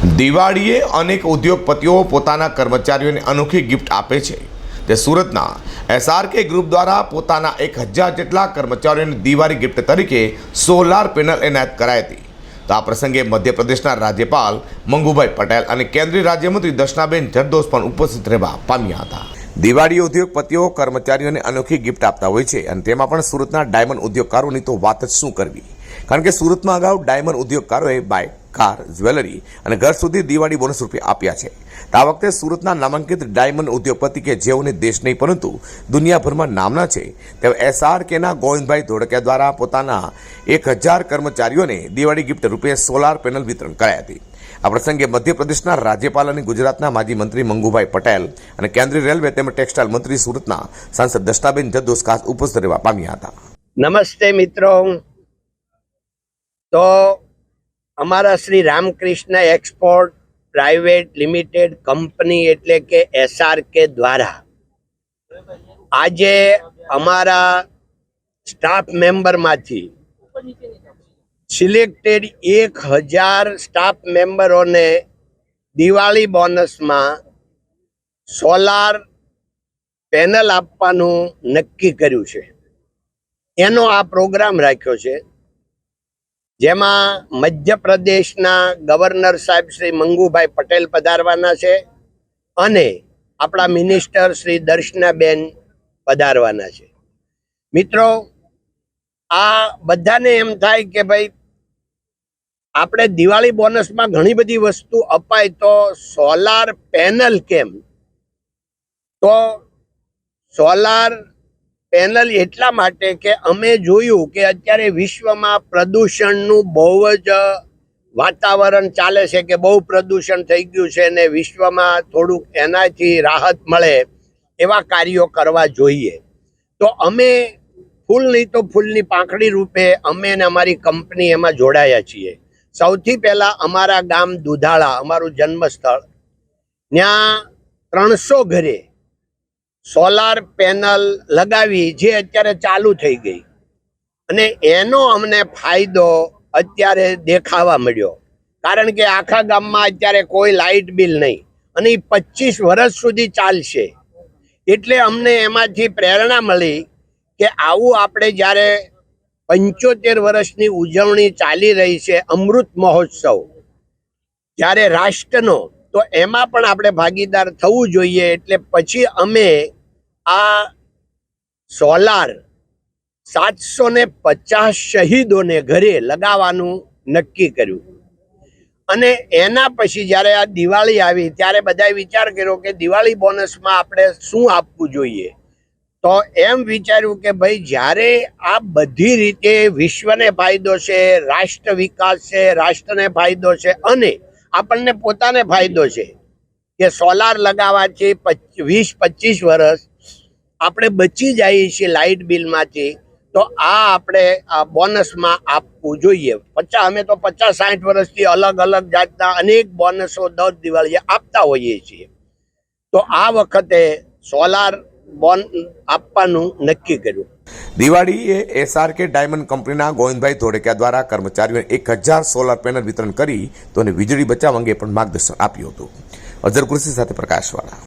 દિવાળીએ અનેક ઉદ્યોગપતિઓ પોતાના કર્મચારીઓને અનોખી ગિફ્ટ આપે છે. તે સુરતના એસઆરકે ગ્રુપ દ્વારા પોતાના એક હજાર જેટલા કર્મચારીઓને દિવાળી ગિફ્ટ તરીકે સોલાર પેનલ એનાયત કરાઈ હતી. તો આ પ્રસંગે મધ્યપ્રદેશના રાજ્યપાલ મંગુભાઈ પટેલ અને કેન્દ્રીય રાજ્યમંત્રી દર્શનાબેન જરદોસ પણ ઉપસ્થિત રહેવા પામ્યા હતા. દિવાળી ઉદ્યોગપતિઓ કર્મચારીઓને અનોખી ગિફ્ટ આપતા હોય છે અને તેમાં પણ સુરતના ડાયમંડ ઉદ્યોગકારોની તો વાત જ શું કરવી? કારણ કે સુરતમાં અગાઉ ડાયમંડ ઉદ્યોગકારોએ બાઇક કાર, જ્વેલરી અને ઘર સુધી દિવાળી બોનસ રૂપે આપ્યા છે. આ વખતે સુરતના નામાંકિત ડાયમંડ ઉદ્યોગપતિ કે જેઓને દેશ નહીં, પરંતુ દુનિયાભરમાં નામના છે, તેઓ એસઆરકેના ગોવિંદભાઈ ધોળકિયા દ્વારા પોતાના એક હજાર કર્મચારીઓને દિવાળી ગિફ્ટ રૂપે સોલાર પેનલ વિતરણ કરાઈ હતી. આ પ્રસંગે મધ્યપ્રદેશના રાજ્યપાલ અને ગુજરાતના માજી મંત્રી મંગુભાઈ પટેલ અને કેન્દ્રીય રેલવે તેમજ ટેક્સટાઇલ મંત્રી સુરતના સાંસદ દસ્તાબેન જદ્દોસ ખાસ ઉપસ્થિત રહેવા પામ્યા હતા. નમસ્તે મિત્રો. તો અમારા Shri Ramkrishna export private limited company એટલે કે એસઆરકે દ્વારા આજે અમારા સ્ટાફ મેમ્બરમાંથી સિલેક્ટેડ એક હજાર સ્ટાફ મેમ્બરોને દિવાળી બોનસમાં સોલાર પેનલ આપવાનું નક્કી કર્યું છે. એનો આ પ્રોગ્રામ રાખ્યો છે. જેમાં મધ્યપ્રદેશના ગવર્નર સાહેબ શ્રી મંગુભાઈ પટેલ પધારવાના છે અને આપણા મિનિસ્ટર શ્રી દર્શનાબેન પધારવાના છે. મિત્રો, આ બધાને એમ થાય કે ભાઈ, આપણે દિવાળી બોનસમાં ઘણી બધી વસ્તુ અપાય તો સોલાર પેનલ કેમ? તો સોલાર પેનલ એટલા માટે કે અમે જોયું કે અત્યારે વિશ્વમાં પ્રદૂષણનું બહુ જ વાતાવરણ ચાલે છે કે બહુ પ્રદૂષણ થઈ ગયું છે ને વિશ્વમાં થોડુંક એનાથી રાહત મળે એવા કાર્યો કરવા જોઈએ. તો અમે ફૂલ નહીં તો ફૂલની પાંખડી રૂપે અમે ને અમારી કંપની એમાં જોડાયા છીએ. સૌથી પહેલા અમારા ગામ દુધાળા, અમારું જન્મસ્થળ. ત્યાં ત્રણસો ઘરે સોલાર પેનલ લગાવી જે અત્યારે ચાલુ થઈ ગઈ. અને એનો અમને ફાયદો અત્યારે દેખાવા મળ્યો. કારણ કે આખા ગામમાં અત્યારે કોઈ લાઇટ બિલ નહીં. અને એ પચીસ વર્ષ સુધી ચાલશે. એટલે અમને એમાંથી પ્રેરણા મળી કે આવું આપણે જ્યારે પંચોતેર વર્ષની ઉજવણી ચાલી રહી છે અમૃત મહોત્સવ, જ્યારે રાષ્ટ્રનો તો એમાં પણ આપણે ભાગીદાર થવું જોઈએ એટલે પછી અમે આ સોલાર સાતસો ને પચાસ શહીદોને ઘરે લગાવવાનું નક્કી કર્યું. અને એના પછી જ્યારે આ દિવાળી આવી ત્યારે બધાએ વિચાર કર્યો કે દિવાળી બોનસમાં આપણે શું આપવું જોઈએ. તો એમ વિચાર્યું કે ભાઈ જ્યારે આ બધી રીતે વિશ્વને ફાયદો છે, રાષ્ટ્ર વિકાસ છે, રાષ્ટ્રને ફાયદો છે અને આપણને પોતાને ફાયદો છે કે સોલાર લગાવવાથી વીસ, પચીસ વર્ષ આપણે બચી જઈએ છીએ લાઇટ બિલમાંથી, તો આ આપણે આ બોનસમાં આપવું જોઈએ. પચાસ અમે તો પચાસ સાઠ વર્ષથી અલગ અલગ જાતના અનેક બોનસો દર દિવાળીએ આપતા હોઈએ છીએ. તો આ વખતે સોલાર બોન આપવાનું નક્કી કર્યું. દિવાળીએ એસઆરકે ડાયમંડ કંપનીના ગોવિંદભાઈ ધોળકિયા દ્વારા કર્મચારીઓને એક હજાર સોલાર પેનલ વિતરણ કરી તો વીજળી બચાવ અંગે પણ માર્ગદર્શન આપ્યું હતું. અઝર કૃષિ સાથે પ્રકાશવાળા.